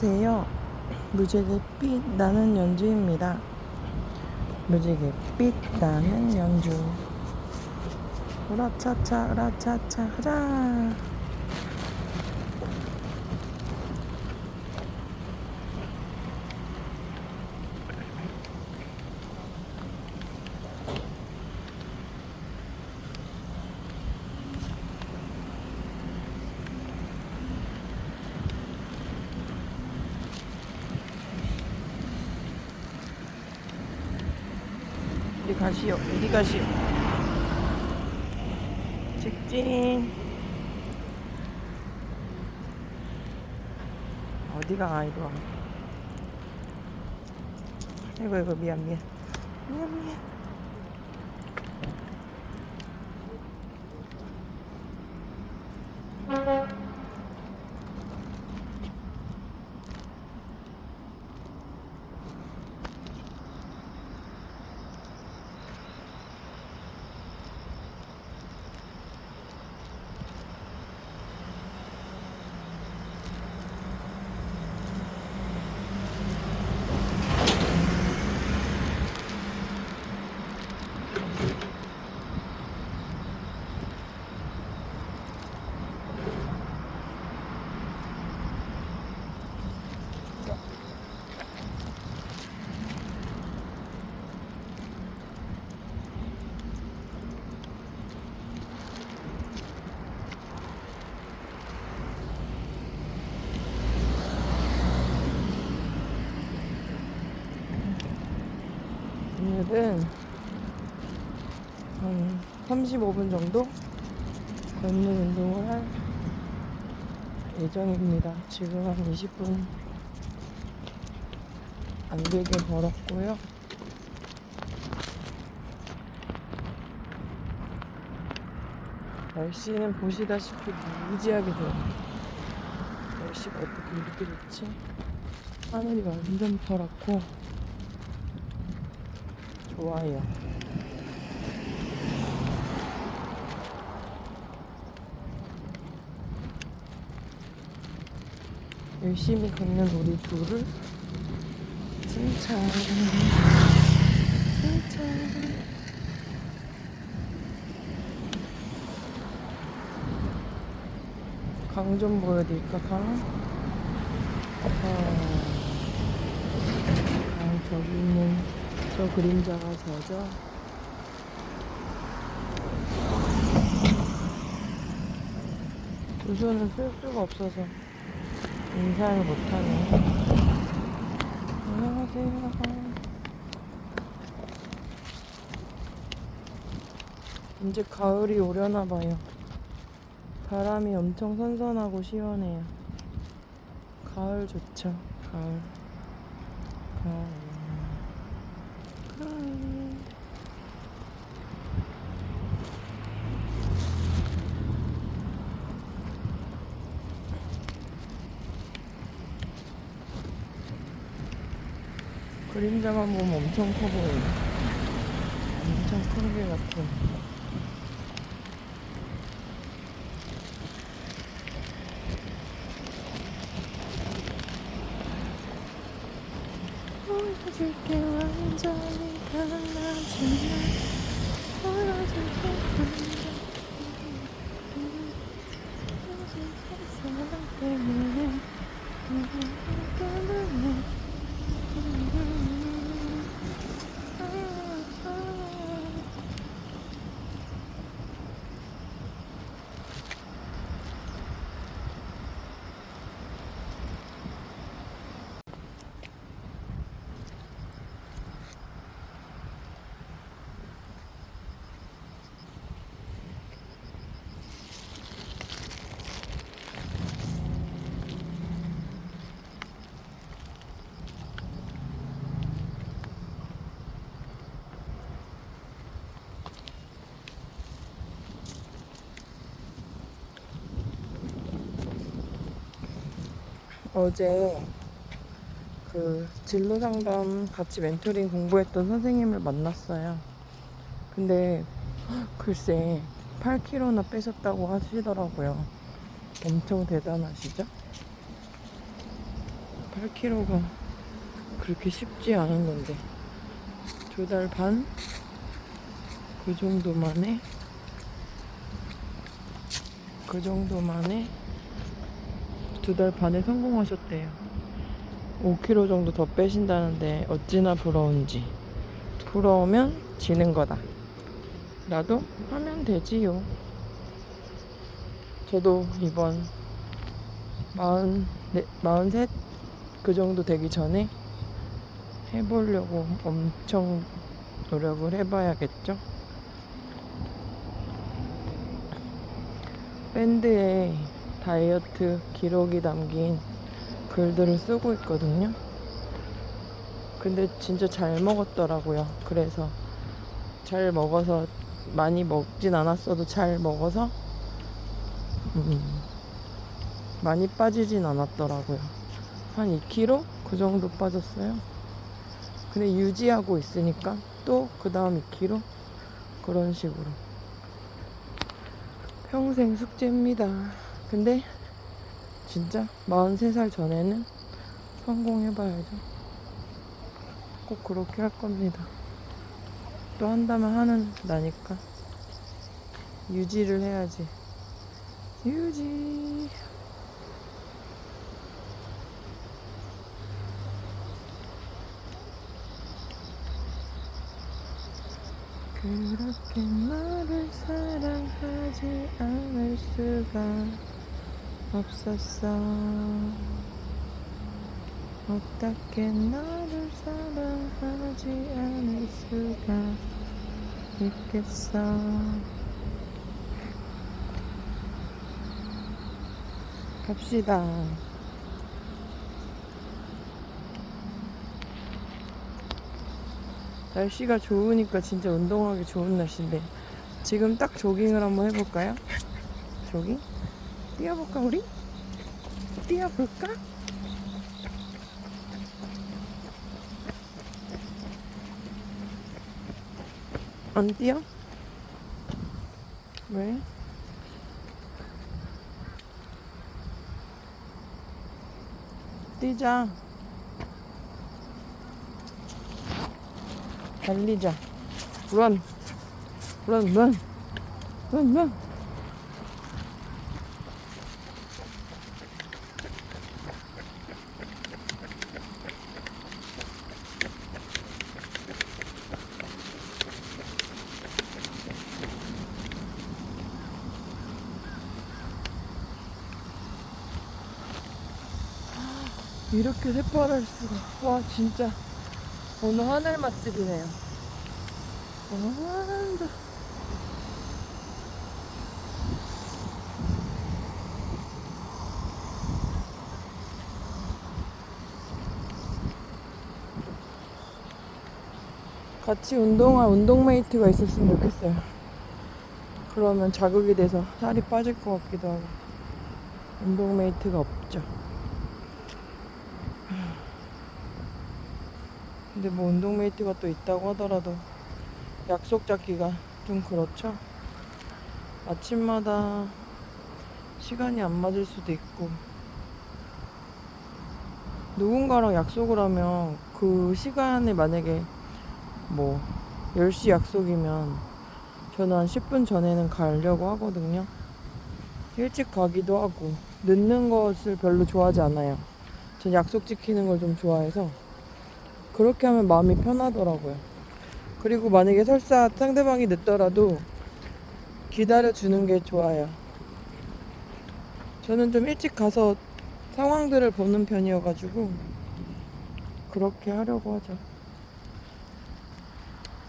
안녕하세요. 무지갯빛 나는 연주입니다. 무지갯빛 나는 연주. 으라차차 으라차차 가자. 가시오. 이리 가시오. 직진. 어디가 와. 아이고 아이고 미안 미안. 미안 미안. 오늘은 한 35분 정도 걷는 운동을 할 예정입니다. 지금 한 20분 안 되게 걸었고요. 날씨는 보시다시피 무지하게 좋아요. 날씨가 어떻게 이렇게 좋지? 하늘이 완전 파랗고 좋아요. 열심히 걷는 우리 둘을 칭찬. 칭찬. 강 좀 보여드릴까, 강? 어, 강 저기 있는 저 그림자가? 두 손을 쓸 수가 없어서 인사를 못하네. 안녕하세요. 이제 가을이 오려나 봐요. 바람이 엄청 선선하고 시원해요. 가을 좋죠. 가을. 가을. 그림자만 보면 엄청 커 보여요. 엄청 큰 게 같은. 보여줄게 완전히 달라지면 보여줄게 사랑 때문에 때문에 어제 그 진로 상담 같이 멘토링 공부했던 선생님을 만났어요. 근데 글쎄 8kg나 빼셨다고 하시더라고요. 엄청 대단하시죠? 8km가 그렇게 쉽지 않은 건데 두 달 반? 그 정도 만에 그 정도 만에 두 달 반에 성공하셨대요. 5kg 정도 더 빼신다는데 어찌나 부러운지. 부러우면 지는 거다. 나도 하면 되지요. 저도 이번 마흔, 네, 마흔셋 그 정도 되기 전에 해보려고 엄청 노력을 해봐야겠죠. 밴드에 다이어트 기록이 담긴 글들을 쓰고 있거든요. 근데 진짜 잘 먹었더라고요. 그래서 잘 먹어서 많이 먹진 않았어도 잘 먹어서 음, 많이 빠지진 않았더라고요. 한 2kg? 그 정도 빠졌어요. 근데 유지하고 있으니까 또 그 다음 2kg? 그런 식으로. 평생 숙제입니다. 근데 진짜 43살 전에는 성공해봐야죠. 꼭 그렇게 할 겁니다. 또 한다면 하는 나니까. 유지를 해야지. 유지. 그렇게 너를 사랑하지 않을 수가 없었어. 어떻게 너를 사랑하지 않을 수가 있겠어. 갑시다. 날씨가 좋으니까 진짜 운동하기 좋은 날씨인데 지금 딱 조깅을 한번 해볼까요? 조깅? 뛰어볼까 우리? 뛰어볼까? 안 뛰어? 왜? 뛰자. 달리자. run. run, run. run, run. 이렇게 새파랄 수가. 와, 진짜. 오늘 하늘 맛집이네요. 완전. 같이 운동할 운동메이트가 있었으면 좋겠어요. 그러면 자극이 돼서 살이 빠질 것 같기도 하고. 운동메이트가 없죠. 근데 뭐 운동 메이트가 또 있다고 하더라도 약속 잡기가 좀 그렇죠. 아침마다 시간이 안 맞을 수도 있고 누군가랑 약속을 하면 그 시간에 만약에 뭐 10시 약속이면 저는 한 10분 전에는 가려고 하거든요. 일찍 가기도 하고 늦는 것을 별로 좋아하지 않아요. 전 약속 지키는 걸 좀 좋아해서 그렇게 하면 마음이 편하더라고요. 그리고 만약에 설사 상대방이 늦더라도 기다려주는 게 좋아요. 저는 좀 일찍 가서 상황들을 보는 편이어가지고 그렇게 하려고 하죠.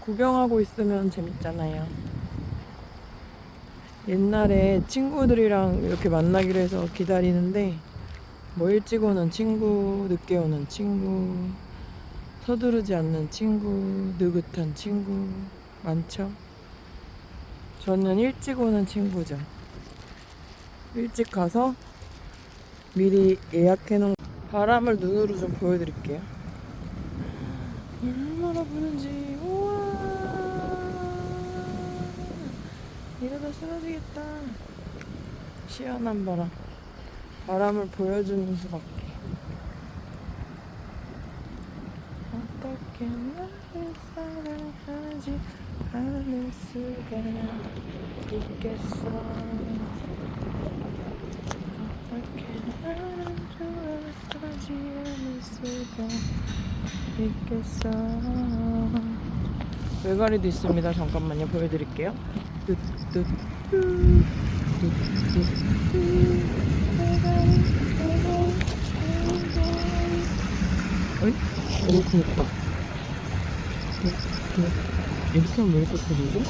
구경하고 있으면 재밌잖아요. 옛날에 친구들이랑 이렇게 만나기로 해서 기다리는데 뭐 일찍 오는 친구, 늦게 오는 친구, 서두르지 않는 친구, 느긋한 친구 많죠? 저는 일찍 오는 친구죠. 일찍 가서 미리 예약해 놓은 바람을 눈으로 좀 보여드릴게요. 얼마나 부는지 우와 이러다 쓰러지겠다. 시원한 바람. 바람을 보여주는 수밖에. 어떻게 나를 사랑하지 않을 수가 있겠어 어떻게 나를 좋아하지 않을 수가 있겠어 외가리도 있습니다 잠깐만요 보여드릴게요 뚜뚜뚜 뚜뚜뚜 어이? 오 그니까 이렇게 하면 왜 이렇게 커지지?